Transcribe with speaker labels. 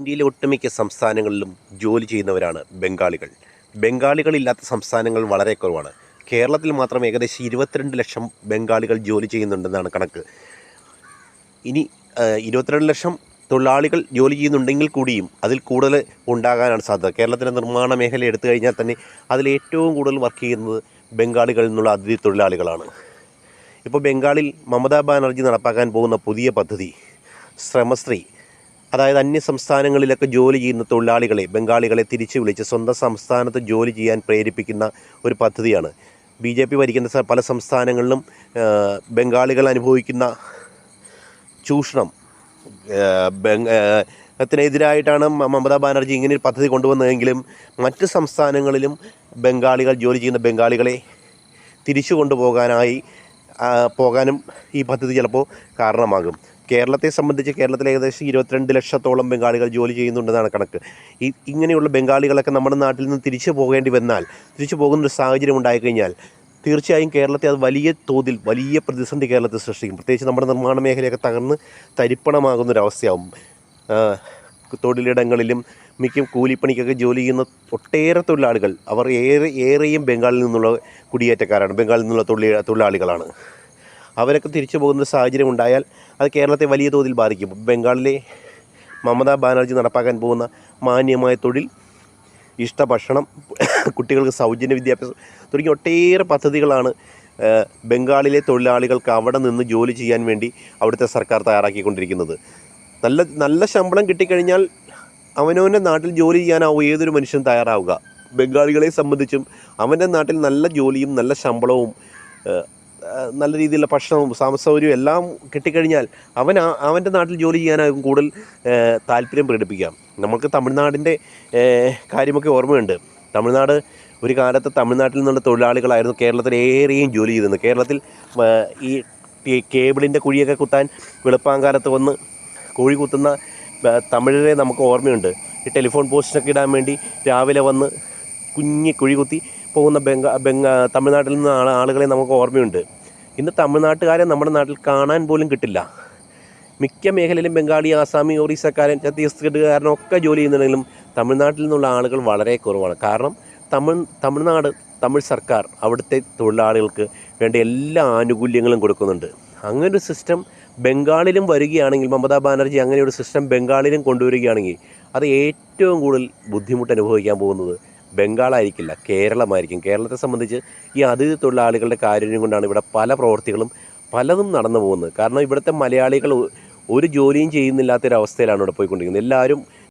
Speaker 1: ഇന്ത്യയിലെ ഒട്ടുമിക്ക സംസ്ഥാനങ്ങളിലും ജോലി ചെയ്യുന്നവരാണ് ബംഗാളികൾ. ബംഗാളികളില്ലാത്ത സംസ്ഥാനങ്ങൾ വളരെ കുറവാണ്. കേരളത്തിൽ മാത്രം ഏകദേശം ഇരുപത്തിരണ്ട് ലക്ഷം ബംഗാളികൾ ജോലി ചെയ്യുന്നുണ്ടെന്നാണ് കണക്ക്. ഇനി ഇരുപത്തിരണ്ട് ലക്ഷം തൊഴിലാളികൾ ജോലി ചെയ്യുന്നുണ്ടെങ്കിൽ കൂടിയും അതിൽ കൂടുതൽ ഉണ്ടാകാനാണ് സാധ്യത. കേരളത്തിലെ നിർമ്മാണ മേഖല എടുത്തു കഴിഞ്ഞാൽ തന്നെ അതിൽ ഏറ്റവും കൂടുതൽ വർക്ക് ചെയ്യുന്നത് ബംഗാളികളിൽ നിന്നുള്ള അതിഥി തൊഴിലാളികളാണ്. ഇപ്പോൾ ബംഗാളിൽ മമതാ ബാനർജി നടപ്പാക്കാൻ പോകുന്ന പുതിയ പദ്ധതി ശ്രമശ്രീ അതായത് അന്യ സംസ്ഥാനങ്ങളിലൊക്കെ ജോലി ചെയ്യുന്ന തൊഴിലാളികളെ ബംഗാളികളെ തിരിച്ചു വിളിച്ച് സ്വന്തം സംസ്ഥാനത്ത് ജോലി ചെയ്യാൻ പ്രേരിപ്പിക്കുന്ന ഒരു പദ്ധതിയാണ്. ബി ജെ പി ഭരിക്കുന്ന പല സംസ്ഥാനങ്ങളിലും ബംഗാളികൾ അനുഭവിക്കുന്ന ചൂഷണം ത്തിനെതിരായിട്ടാണ് മമതാ ബാനർജി ഇങ്ങനെ ഒരു പദ്ധതി കൊണ്ടുവന്നതെങ്കിലും മറ്റ് സംസ്ഥാനങ്ങളിലും ബംഗാളികൾ ജോലി ചെയ്യുന്ന ബംഗാളികളെ തിരിച്ചു കൊണ്ടുപോകാനായി പോകാനും ഈ പദ്ധതി ചിലപ്പോൾ കാരണമാകും. കേരളത്തെ സംബന്ധിച്ച് കേരളത്തിൽ ഏകദേശം ഇരുപത്തിരണ്ട് ലക്ഷത്തോളം ബംഗാളികൾ ജോലി ചെയ്യുന്നുണ്ടെന്നാണ് കണക്ക്. ഈ ഇങ്ങനെയുള്ള ബംഗാളികളൊക്കെ നമ്മുടെ നാട്ടിൽ നിന്ന് തിരിച്ചു പോകേണ്ടി വന്നാൽ തിരിച്ചു പോകുന്നൊരു സാഹചര്യം ഉണ്ടായിക്കഴിഞ്ഞാൽ തീർച്ചയായും കേരളത്തെ അത് വലിയ തോതിൽ വലിയ പ്രതിസന്ധി കേരളത്തിൽ സൃഷ്ടിക്കും. പ്രത്യേകിച്ച് നമ്മുടെ നിർമ്മാണ മേഖലയൊക്കെ തകർന്ന് തരിപ്പണമാകുന്നൊരവസ്ഥയാവും തൊഴിലിടങ്ങളിലും മിക്ക കൂലിപ്പണിക്കൊക്കെ ജോലി ചെയ്യുന്ന ഒട്ടേറെ തൊഴിലാളികൾ അവർ ഏറെ ഏറെയും ബംഗാളിൽ നിന്നുള്ള കുടിയേറ്റക്കാരാണ് ബംഗാളിൽ നിന്നുള്ള തൊഴിലാളികളാണ്. അവരൊക്കെ തിരിച്ചു പോകുന്ന സാഹചര്യം ഉണ്ടായാൽ അത് കേരളത്തെ വലിയ തോതിൽ ബാധിക്കും. ബംഗാളിലെ മമതാ ബാനർജി നടപ്പാക്കാൻ പോകുന്ന മാന്യമായ തൊഴിൽ ഇഷ്ടഭക്ഷണം കുട്ടികൾക്ക് സൗജന്യ വിദ്യാഭ്യാസം തുടങ്ങിയ ഒട്ടേറെ പദ്ധതികളാണ് ബംഗാളിലെ തൊഴിലാളികൾക്ക് അവിടെ നിന്ന് ജോലി ചെയ്യാൻ വേണ്ടി അവിടുത്തെ സർക്കാർ തയ്യാറാക്കിക്കൊണ്ടിരിക്കുന്നത്. നല്ല നല്ല ശമ്പളം കിട്ടിക്കഴിഞ്ഞാൽ അവനവന്റെ നാട്ടിൽ ജോലി ചെയ്യാനാവും ഏതൊരു മനുഷ്യനും തയ്യാറാവുക. ബംഗാളികളെ സംബന്ധിച്ചും അവന്റെ നാട്ടിൽ നല്ല ജോലിയും നല്ല ശമ്പളവും നല്ല രീതിയിലുള്ള ഭക്ഷണവും താമസസൗകര്യവും എല്ലാം കിട്ടിക്കഴിഞ്ഞാൽ അവൻ അവന്റെ നാട്ടിൽ ജോലി ചെയ്യാനാകും കൂടുതൽ താല്പര്യം പ്രകടിപ്പിക്കാം. നമുക്ക് തമിഴ്നാടിന്റെ കാര്യമൊക്കെ ഓർമ്മയുണ്ട്. തമിഴ്നാട് ഒരു കാലത്ത് തമിഴ്നാട്ടിൽ നിന്നുള്ള തൊഴിലാളികളായിരുന്നു കേരളത്തിൽ ഏറെയും ജോലി ചെയ്തിരുന്നത്. കേരളത്തിൽ ഈ കേബിളിന്റെ കുഴിയൊക്കെ കുത്താൻ വെളുപ്പാങ്കാലത്ത് വന്ന് കുഴി കുത്തുന്ന തമിഴരെ നമുക്ക് ഓർമ്മയുണ്ട്. ഈ ടെലിഫോൺ പോസ്റ്റിനൊക്കെ ഇടാൻ വേണ്ടി രാവിലെ വന്ന് കുഞ്ഞി കുഴി കുത്തി പോകുന്ന ബംഗ ബംഗ തമിഴ്നാട്ടിൽ നിന്ന് ആളുകളെ നമുക്ക് ഓർമ്മയുണ്ട്. ഇന്ന് തമിഴ്നാട്ടുകാരെ നമ്മുടെ നാട്ടിൽ കാണാൻ പോലും കിട്ടില്ല. മിക്ക മേഖലയിലും ബംഗാളി ആസാമി ഒറീസക്കാരൻ ഛത്തീസ്ഗഡുകാരനും ഒക്കെ ജോലി ചെയ്യുന്നുണ്ടെങ്കിലും തമിഴ്നാട്ടിൽ നിന്നുള്ള ആളുകൾ വളരെ കുറവാണ്. കാരണം തമിഴ് തമിഴ്നാട് തമിഴ് സർക്കാർ അവിടുത്തെ തൊഴിലാളികൾക്ക് വേണ്ട എല്ലാ ആനുകൂല്യങ്ങളും കൊടുക്കുന്നുണ്ട്. അങ്ങനെ ഒരു സിസ്റ്റം ബംഗാളിലും വരികയാണെങ്കിൽ മമതാ ബാനർജി അങ്ങനെ ഒരു സിസ്റ്റം ബംഗാളിലും കൊണ്ടുവരികയാണെങ്കിൽ അത് ഏറ്റവും കൂടുതൽ ബുദ്ധിമുട്ട് അനുഭവിക്കാൻ പോകുന്നത് ബംഗാളായിരിക്കില്ല കേരളമായിരിക്കും. കേരളത്തെ സംബന്ധിച്ച് ഈ അതിഥി തൊഴിലാളികളുടെ കാര്യം കൊണ്ടാണ് ഇവിടെ പല പ്രവർത്തികളും പലതും നടന്നു പോകുന്നത്. കാരണം ഇവിടുത്തെ മലയാളികൾ ഒരു ജോലിയും ചെയ്യുന്നില്ലാത്തൊരവസ്ഥയിലാണ് ഇവിടെ പോയിക്കൊണ്ടിരിക്കുന്നത്. എല്ലാവരും